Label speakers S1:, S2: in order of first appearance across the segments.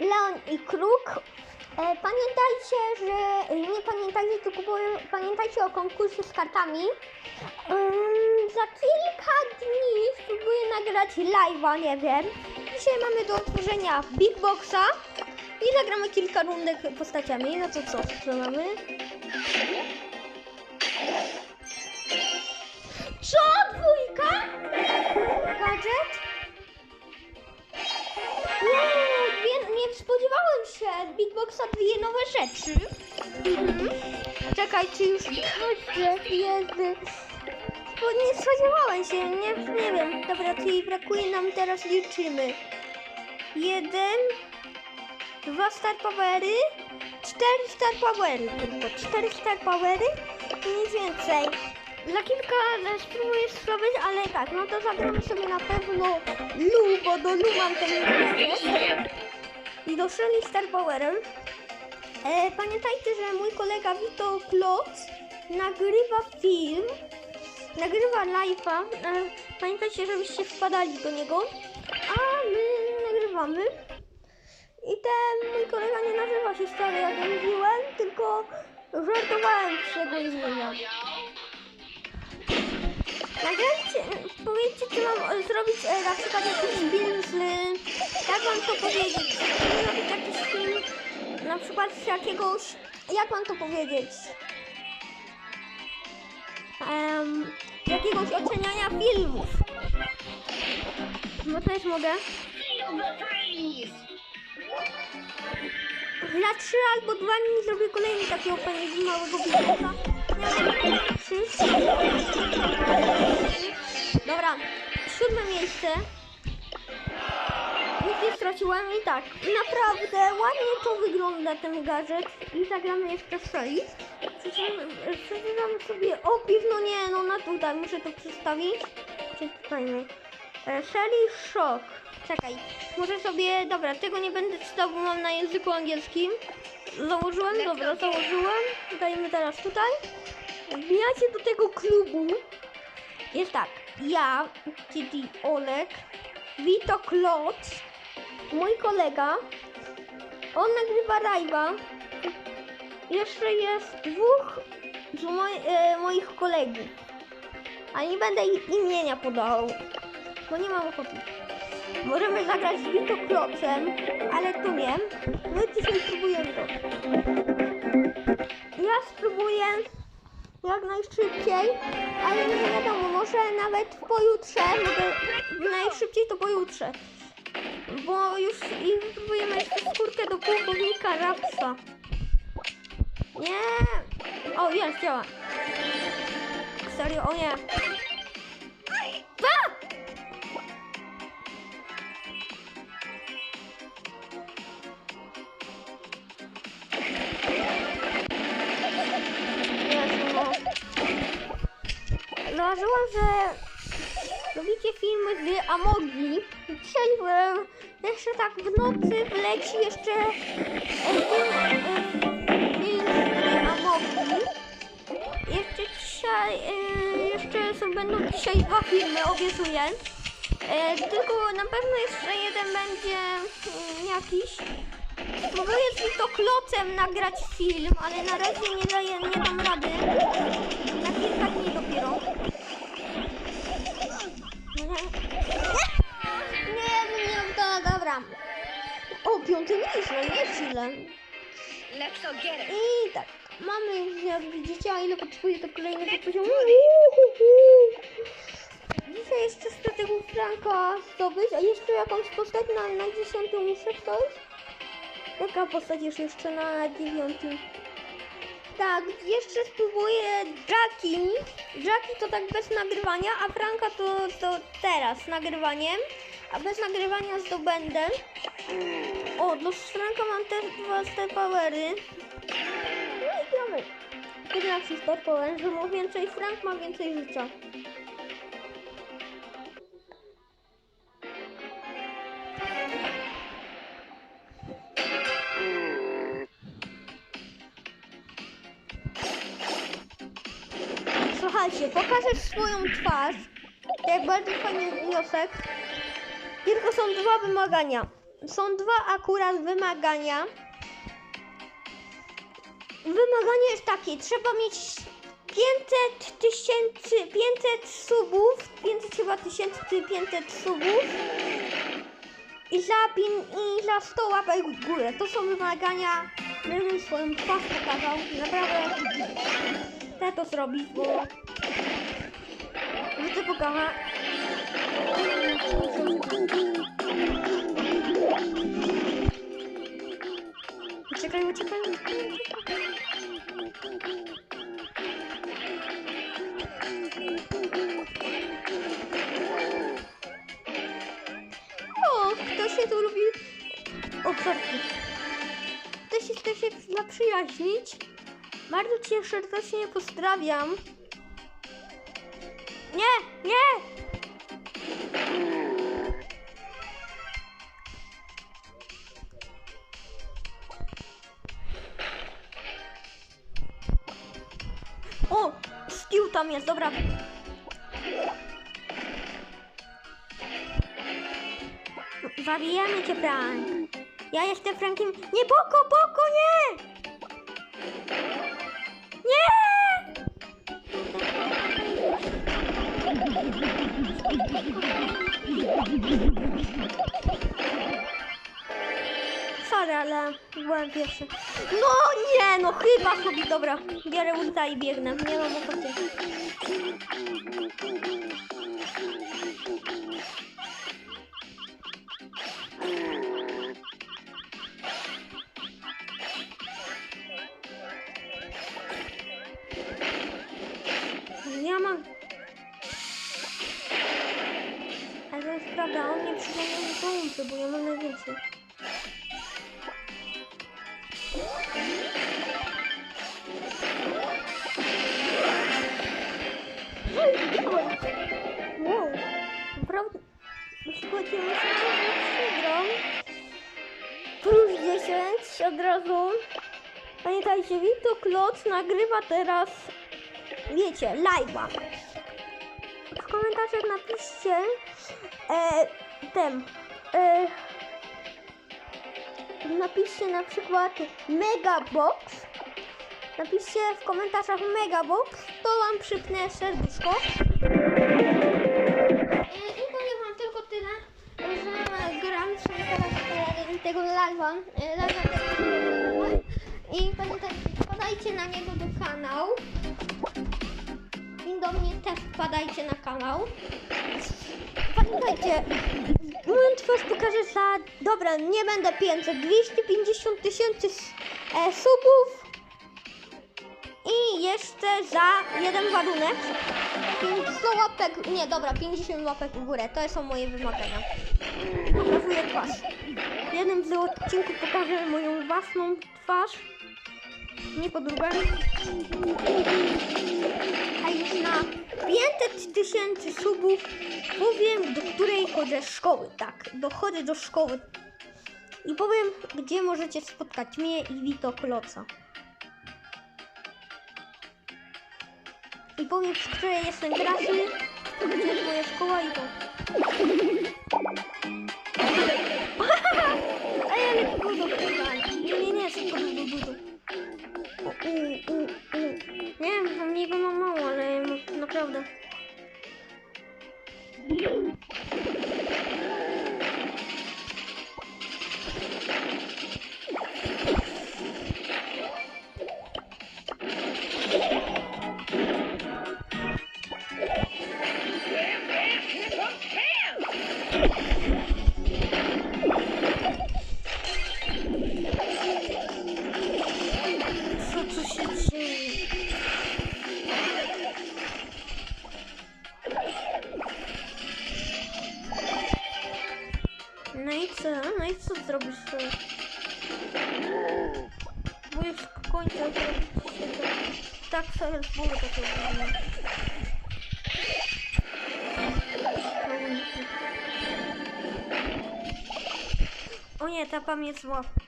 S1: Leon i Kruk. E, Pamiętajcie, że nie pamiętajcie, tylko pamiętajcie o konkursie z kartami. Za kilka dni spróbuję nagrać live'a, nie wiem. Dzisiaj mamy do otworzenia Big Boxa i zagramy kilka rundek postaciami. No to co, co mamy? Co? Dwójka? Gadżet? Spodziewałem się z Big Boxa dwie nowe rzeczy. Mhm. Czekaj, czy już gadżet jest... Bo nie spodziewałem się, nie, nie wiem. Dobra, czyli brakuje nam teraz, liczymy. Jeden, dwa Star Powery, cztery Star Powery tylko. Cztery Star Powery i nic więcej. Za kilka e, spróbuję zrobić, ale tak, no to zagramy sobie na pewno Lu, bo do Lu mam ten gadżet. I do Shelly Star Powerem. E, pamiętajcie, że mój kolega Vito Klotz nagrywa film, nagrywa live'a. E, pamiętajcie, żebyście wpadali do niego. A my nagrywamy. I ten mój kolega nie nazywa się stary, jak ja mówiłem, tylko żartowałem z jego imienia. Nagrajcie, powiedzcie, czy mam e, zrobić e, na przykład jakiś film z... Jak mam to powiedzieć? Zrobić jakiś film na przykład z jakiegoś... Jak mam to powiedzieć? Em, jakiegoś oceniania filmów. No też mogę. Za trzy albo dwa dni zrobię kolejny taki opening małego biznesa. Trzy. Dobra, siódme miejsce. Nic nie straciłem i tak, naprawdę ładnie to wygląda ten gadżet i zagramy jeszcze w przeczytamy sobie opis, no nie, no na tutaj, muszę to przedstawić. Przeczytajmy. E, Shelly Shock. Czekaj, może sobie, dobra, tego nie będę czytał, bo mam na języku angielskim. Założyłem, dobra, założyłem. Dajemy teraz tutaj. Wbijacie do tego klubu. Jest tak, ja, czyli Olek, Vito Klot, mój kolega, on nagrywa live'a. Jeszcze jest dwóch z moj, e, moich kolegów. A nie będę ich imienia podawał, bo nie mam ochoty. Możemy zagrać z Vito ale tu nie. My dzisiaj spróbujemy to. Ja spróbuję jak najszybciej, ale nie wiadomo, może nawet pojutrze, mogę najszybciej to pojutrze. Bo już i próbujemy jeszcze skórkę do pułkownika Rapsa. Nie! O, jest, działa. Serio, o nie. A! Zauważyłam, że robicie filmy z Amogi. Dzisiaj e, jeszcze tak w nocy wleci jeszcze e, film, e, film z Amogi. Jeszcze dzisiaj, e, jeszcze są, będą dzisiaj dwa filmy, obiecuję. Tylko na pewno jeszcze jeden będzie mm, jakiś. Próbuję z to klocem nagrać film, ale na razie nie, daję, nie dam rady. Na kilka dni dopiero. Dobra. O, piąty miejsce, nie
S2: go get it.
S1: I tak, mamy już, jak widzicie, a ile potrzebuję do kolejnego poziomu. Dzisiaj jeszcze tego Franka zdobyć, a jeszcze jakąś postać na, na 10 muszę coś. Jaka postać jest jeszcze na dziewiątym? Tak, jeszcze spróbuję Jackie. Jackie to tak bez nagrywania, a Franka to, to teraz z nagrywaniem. A bez nagrywania zdobędę. O, do Franka mam też dwa Star Powery. No i gramy. Jednak się Star Power, że ma więcej, Frank ma więcej życia. Słuchajcie, pokażę swoją twarz. Jak bardzo fajny wniosek. Tylko są dwa wymagania. są dwa akurat wymagania. Wymaganie jest takie, trzeba mieć 500 tysięcy, 500 subów, 500 chyba tysięcy, 500 subów i za, i za 100 łapek w górę. To są wymagania, żebym swoją twarz pokazał. Naprawdę chcę to zrobić, bo chcę pokazać. Uciekaj, uciekaj. O, kto się tu lubi otwarty. Kto się chce się zaprzyjaźnić? Bardzo cię serdecznie pozdrawiam. Nie, nie! Jest, dobra. Zabijemy cię, Frank. Ja jestem Frankiem. Nie, Boko, Boko, nie! Nie! Sorry, ale byłem pierwszy. No nie, no chyba sobie, dobra. Biorę ulta i biegnę. Nie mam ochoty. Ja mam... Ale to jest prawda, on nie mi połączy, bo ja mam najwięcej. Wow, naprawdę... Słuchajcie, myślę, że przegram. Plus 10 od razu. Pamiętajcie, Wito Kloc nagrywa teraz, wiecie, live'a. W komentarzach napiszcie e, ten, e, napiszcie na przykład Megabox. Napiszcie w komentarzach Megabox, to wam przypnę serduszko. I powiem wam tylko tyle, że gram sobie teraz tego live'a, i pamiętajcie, na niego do kanału. Do mnie też wpadajcie na kanał. Pamiętajcie, moją twarz pokażę za... Dobra, nie będę 500, 250 tysięcy e, subów. I jeszcze za jeden warunek. 100 łapek, nie dobra, 50 łapek w górę. To są moje wymagania. Pokazuję twarz. W jednym z odcinków pokażę moją własną twarz. Nie podrugami. A już na 500 tysięcy subów powiem, do której chodzę szkoły. Tak, dochodzę do szkoły. I powiem, gdzie możecie spotkać mnie i Wito Kloca. I powiem, z której jestem klasy, gdzie jest moja szkoła i to. No i co? No i co zrobisz? to? Bo już to. Tak sobie z głowy tak robię. O nie, ta pamięć zła. Ale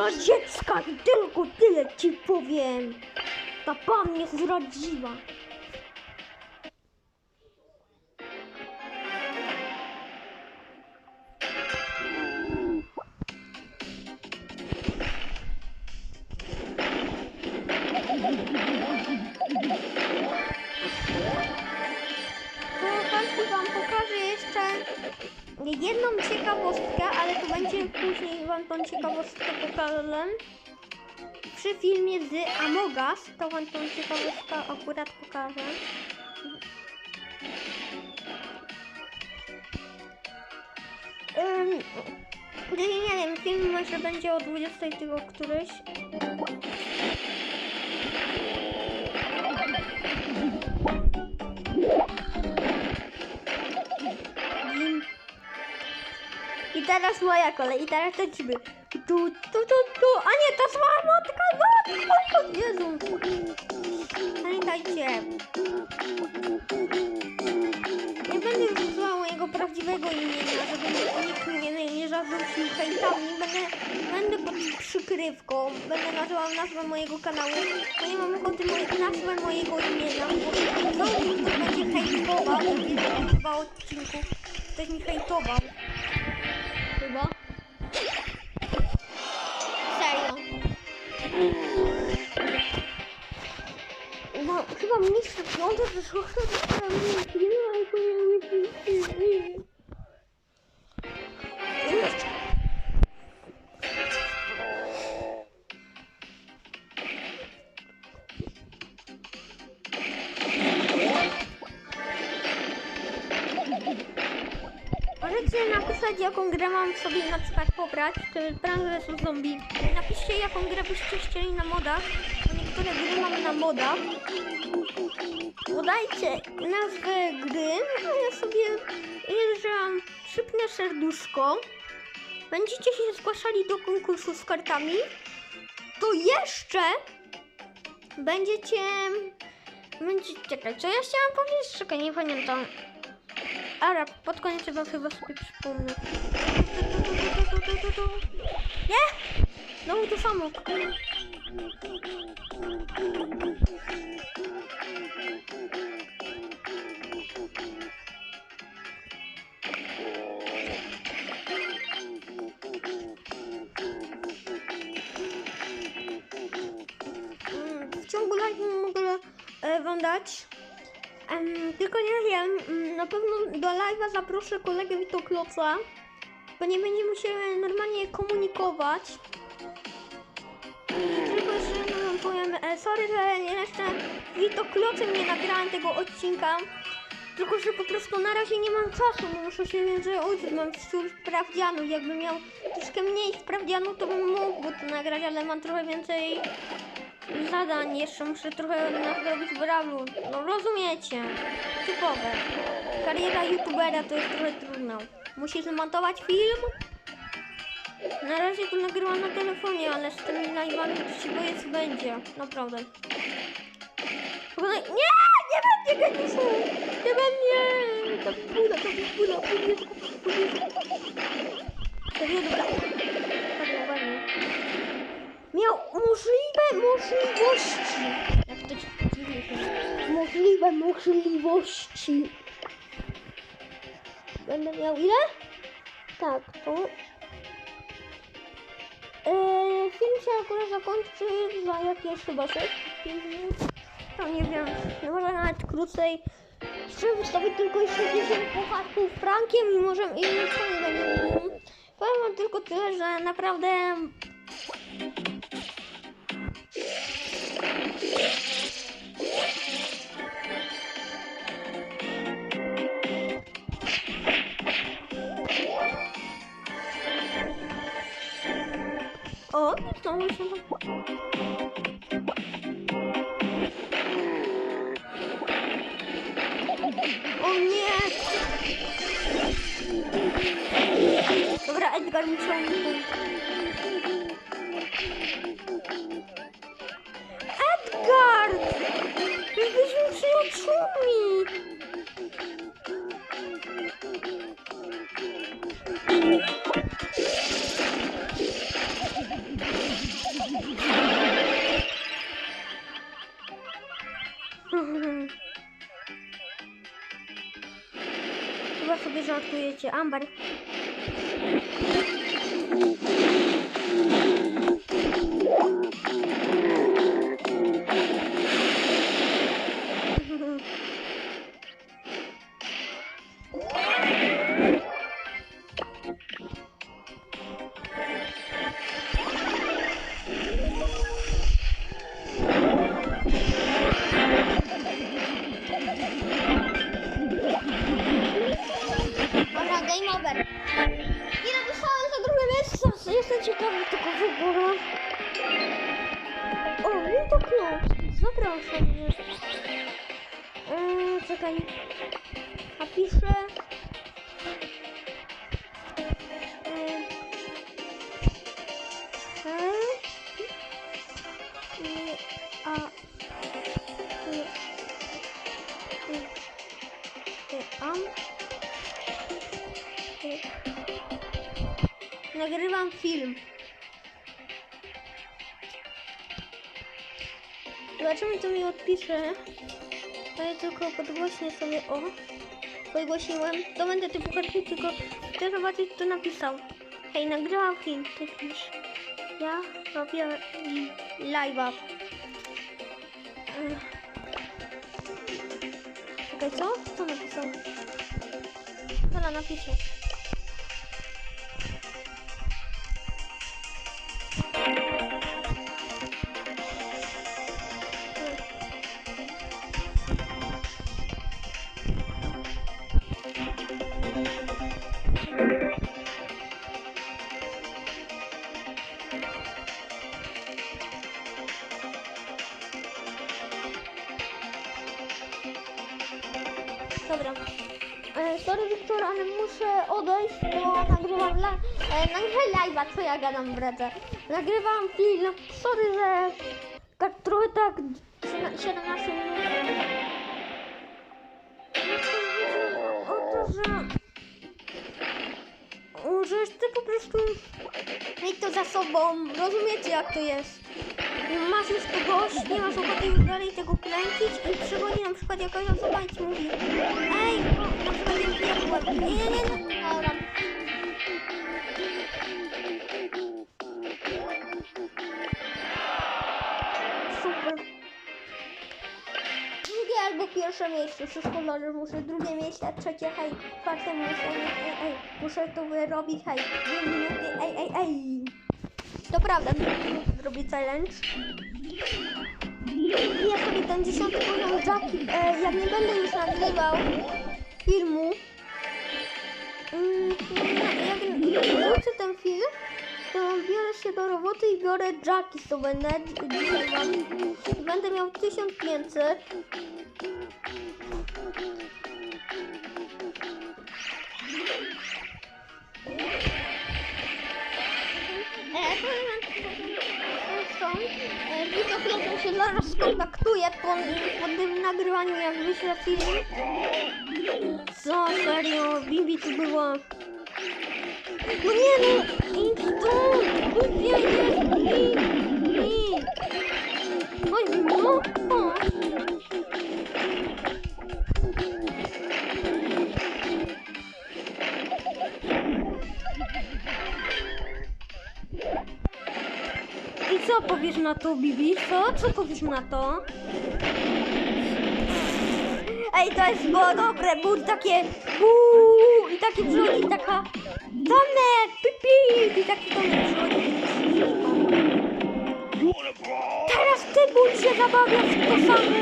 S1: Jesteś zdradziecka i tylko tyle ci powiem. Ta pan mnie zdradziła. Wam tą ciekawostkę akurat pokażę. Ym, nie, wiem, film może będzie o 20 tego któryś. I teraz moja kolej, i teraz lecimy. Tu, tu, tu, tu, a nie, to zła matka, matka, Jezu. Pamiętajcie. Nie będę już użyła mojego prawdziwego imienia, żeby nikt mnie nie, nie zarzucił hejtami. Będę, będę pod przykrywką, będę nazywała nazwę mojego kanału, bo nie mam ochoty moj, nazwę mojego imienia, bo ktoś będzie hejtował, będzie dwa odcinków, ktoś mi hejtował. Chyba. No, chyba mniejsze pieniądze, że trochę Możecie napisać jaką grę mam sobie na przykład pobrać, czy branże są zombie. Napiszcie jaką grę byście chcieli na modach, bo niektóre gry mam na modach. Podajcie nazwę gry, a ja sobie, jeżeli wam przypnę serduszko, będziecie się zgłaszali do konkursu z kartami, to jeszcze będziecie... Będzie, czekaj, co ja chciałam powiedzieć? Czekaj, nie pamiętam. Ale pod koniec wam chyba sobie przypomnę. Nie! Znowu to samo. W ciągu mogę Em, tylko nie wiem, mm, na pewno do live'a zaproszę kolegę Witokloca, bo nie będziemy się normalnie komunikować. E, sorry, że jeszcze Witoklocem nie nagrałem tego odcinka. Tylko, że po prostu na razie nie mam czasu, bo muszę się więcej uczyć, mam wśród sprawdzianów. Jakbym miał troszkę mniej sprawdzianów, to bym mógł to nagrać, ale mam trochę więcej zadań. Jeszcze muszę trochę nadrobić brawu. No rozumiecie. Typowe. Kariera youtubera to jest trochę trudno. Musisz zmontować film. Na razie to nagrywam na telefonie, ale z tymi live'ami to się boję co będzie. Naprawdę. Nie! Nie będzie Geniusu! Nie będzie! To pula, to pula, pula, pula. To nie dobra. Ładnie, ładnie miał możliwe możliwości. Jak to ci dziwnie Możliwe możliwości. Będę miał ile? Tak, to. Eee, film się akurat zakończy za jakieś chyba 6 5 minut. No nie wiem, no może nawet krócej. Chcę wystawić tylko jeszcze 10 pucharków prankiem i możemy i już to nie będzie. Powiem wam tylko tyle, że naprawdę O, znowu żartujecie, Amber. Jestem ciekawy tego wyboru. O, Winto Club. Zapraszam mnie. Eee, czekaj. A piszę... film. Zobaczymy, co mi odpisze. To ja tylko podgłośnię sobie. O, podgłosiłem. To będę typu kartki, tylko chcę zobaczyć, co napisał. Hej, nagrywam film. Ty pisz. Ja robię live'a. Czekaj, co? Co napisał? Dobra, napiszę. Sorry Wiktor, ale muszę odejść, bo nagrywam la- e, nagrywam live'a, co ja gadam wredzę. Nagrywam film. Sorry, że tak trochę tak siedem- 17 minut. O to, że... O, że chcę po prostu mieć to za sobą. Rozumiecie jak to jest? Masz już kogoś, nie masz ochoty dalej tego kręcić i przychodzi na przykład jakaś osoba i ci mówi Ej, no, na przykład ja byłem, nie, nie, nie, nie. Super. Drugie albo pierwsze miejsce, wszystko dobrze, muszę drugie miejsce, trzecie, hej, czwarte muszę, ej, ej, muszę to wyrobić, hej, dwie minuty, ej, ej, ej. To prawda, zrobię challenge. Ja sobie ten dziesiąty poziom Jacki, e, jak nie będę już nagrywał filmu, mm, jak wrócę ten film, to biorę się do roboty i biorę Jacki sobie net, dzisiaj wam. I Będę miał 1500. E, E, Widoklopem się zaraz skontaktuje po, po tym nagrywaniu, jak wyślę film. Co, serio, Bibi tu była. No nie no, idź stąd, głupia jest. Oj, no, o. co powiesz na to, Bibi? Co? Co powiesz na to? Ej, to jest było dobre, było takie uuu, i takie przychodzi taka Tomek, pipi i taki Tomek przychodzi. Teraz ty bój się zabawiać w to samo.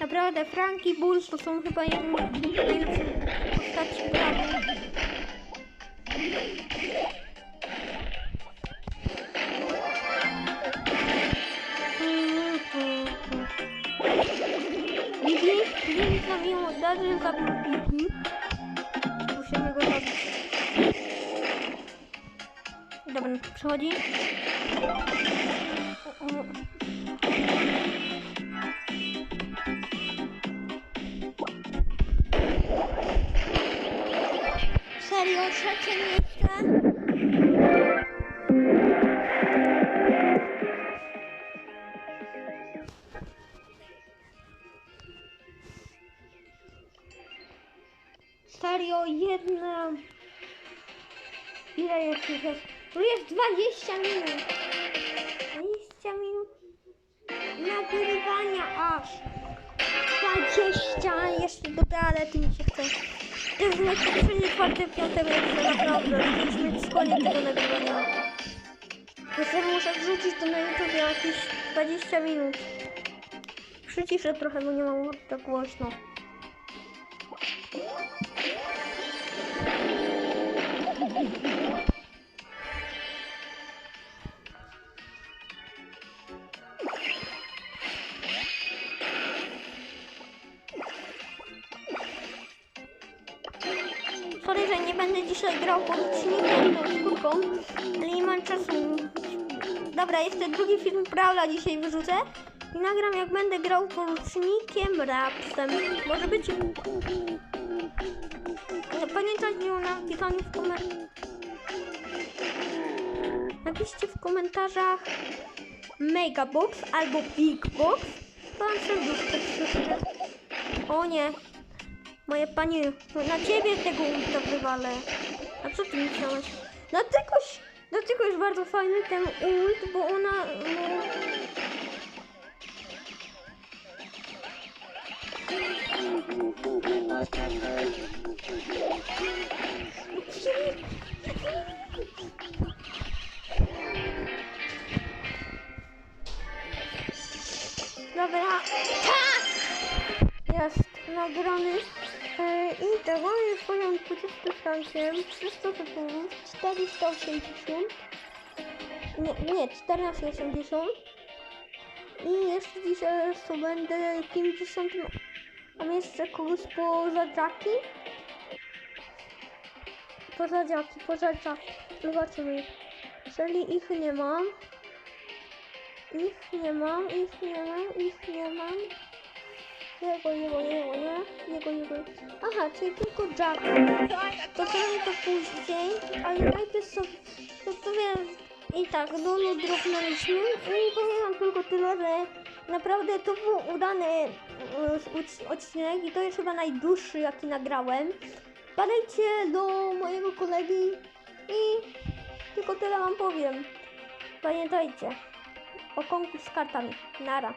S1: Naprawdę, Franki Bulls to są chyba jedne z najlepszych postaci prawie. Bibi zabił, Dadry zabił Bibi. Musimy go zabić. Dobra, przechodzi. O, o. Serio, trzecie miejsce? Piątego jeszcze naprawdę. Musimy koniec tego nagrywania. Jeszcze muszę wrzucić to na YouTube jakieś 20 minut. Przyciszę trochę, bo nie mam tak głośno. Sorry, dzisiaj grał porucznikiem tą skórką, ale nie mam czasu. Dobra, jeszcze drugi film Prawda dzisiaj wyrzucę i nagram jak będę grał porucznikiem rapsem. Może być... Pamiętajcie o napisaniu w komentarzach. Napiszcie w komentarzach Megabox albo Big Box. To wam. O nie, Moje panie, na ciebie tego ulta wywalę. A co ty myślałeś? Dlatego, dlatego jest bardzo fajny ten ult, bo ona... No... Dobra. Tak! jest nagrany e, i jest poziom 24, 300 tytułów, 480, nie, nie 1480 i jeszcze dzisiaj co będę 50, mam jeszcze kogoś poza Jacki, poza Jacki, poza Jacki, zobaczymy, jeżeli ich nie mam, ich nie mam, ich nie mam, ich nie mam, jego, jego, jego, nie? Jego, jego. Aha, czyli tylko Jack. To zrobię to później, ale najpierw sobie, wiem, i tak, dolu drobnęliśmy i powiem tylko tyle, że naprawdę to był udany uc- odcinek i to jest chyba najdłuższy jaki nagrałem. Padajcie do mojego kolegi i tylko tyle wam powiem. Pamiętajcie o konkurs z kartami. Nara.